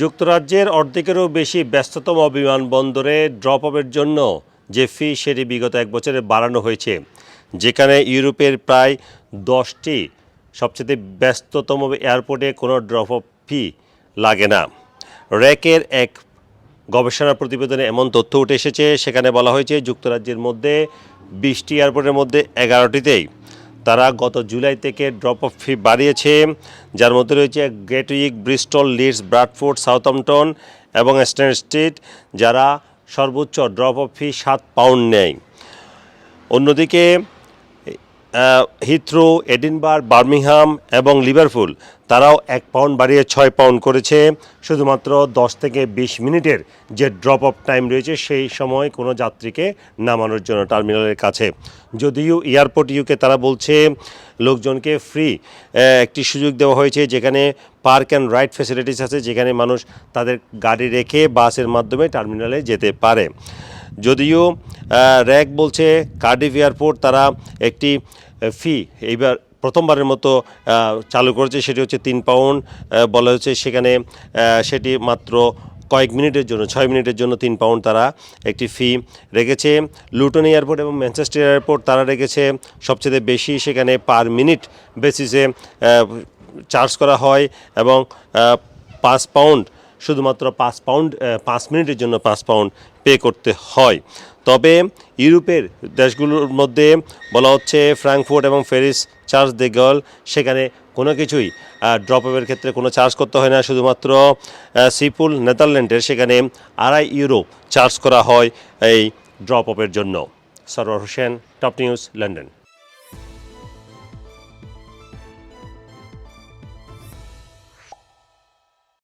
যুক্তরাজ্যের অর্ধেকেরও বেশি ব্যস্ততম বিমানবন্দরে ড্রপ অফের জন্য যে ফি, সেটি বিগত এক বছরে বাড়ানো হয়েছে, যেখানে ইউরোপের প্রায় দশটি সবচেয়ে ব্যস্ততম এয়ারপোর্টে কোনো ড্রপ অফ ফি লাগে না। র্যাকের এক গবেষণা প্রতিবেদনে এমন তথ্য উঠে এসেছে, সেখানে বলা হয়েছে যুক্তরাজ্যের মধ্যে বিশটি এয়ারপোর্টের মধ্যে এগারোটিতেই তারা গত জুলাই থেকে ড্রপ অফ ফি বাড়িয়েছে, যার মধ্যে রয়েছে Gatwick Bristol Leeds Bradford Southampton এবং স্ট্যান্ড স্ট্রিট যারা সর্বোচ্চ ড্রপ অফ ফি সাত পাউন্ড নেয়। অন্যদিকে হিথ্রো, এডিনবার, বার্মিংহাম এবং লিভারপুল, তারাও এক পাউন্ড বাড়িয়ে ছয় পাউন্ড করেছে। শুধুমাত্র দশ থেকে বিশ মিনিটের যে ড্রপ অফ টাইম রয়েছে, সেই সময় কোনো যাত্রীকে নামানোর জন্য টার্মিনালের কাছে। যদিও এয়ারপোর্ট ইউকে তারা বলছে, লোকজনকে ফ্রি একটি সুযোগ দেওয়া হয়েছে, যেখানে পার্ক অ্যান্ড রাইড ফেসিলিটিস আছে, যেখানে মানুষ তাদের গাড়ি রেখে বাসের মাধ্যমে টার্মিনালে যেতে পারে। যদিও র্যাক বলছে, কার্ডিফ এয়ারপোর্ট তারা একটি ফি, এইবার প্রথমবারের মতো চালু করেছে, সেটি হচ্ছে তিন পাউন্ড বলা হচ্ছে সেখানে সেটি মাত্র কয়েক মিনিটের জন্য, ছয় মিনিটের জন্য তিন পাউন্ড তারা একটি ফি রেখেছে। লুটন এয়ারপোর্ট এবং ম্যানচেস্টার এয়ারপোর্ট তারা রেখেছে, সবচেয়ে বেশি সেখানে পার মিনিট বেসিসে চার্জ করা হয় এবং পাঁচ পাউন্ড শুধুমাত্র পাঁচ পাউন্ড পাঁচ মিনিটের জন্য পাঁচ পাউন্ড পে করতে হয়। তবে ইউরোপের দেশগুলোর মধ্যে বলা হচ্ছে ফ্র্যাঙ্কফুর্ট এবং ফেরিস চার্জ দে গল সেখানে কোনো কিছুই ড্রপ ক্ষেত্রে কোনো চার্জ করতে হয় না। শুধুমাত্র সিপুল নেদারল্যান্ডের সেখানে আড়াই ইউরো চার্জ করা হয় এই ড্রপ জন্য। Sarwar Hossain top news London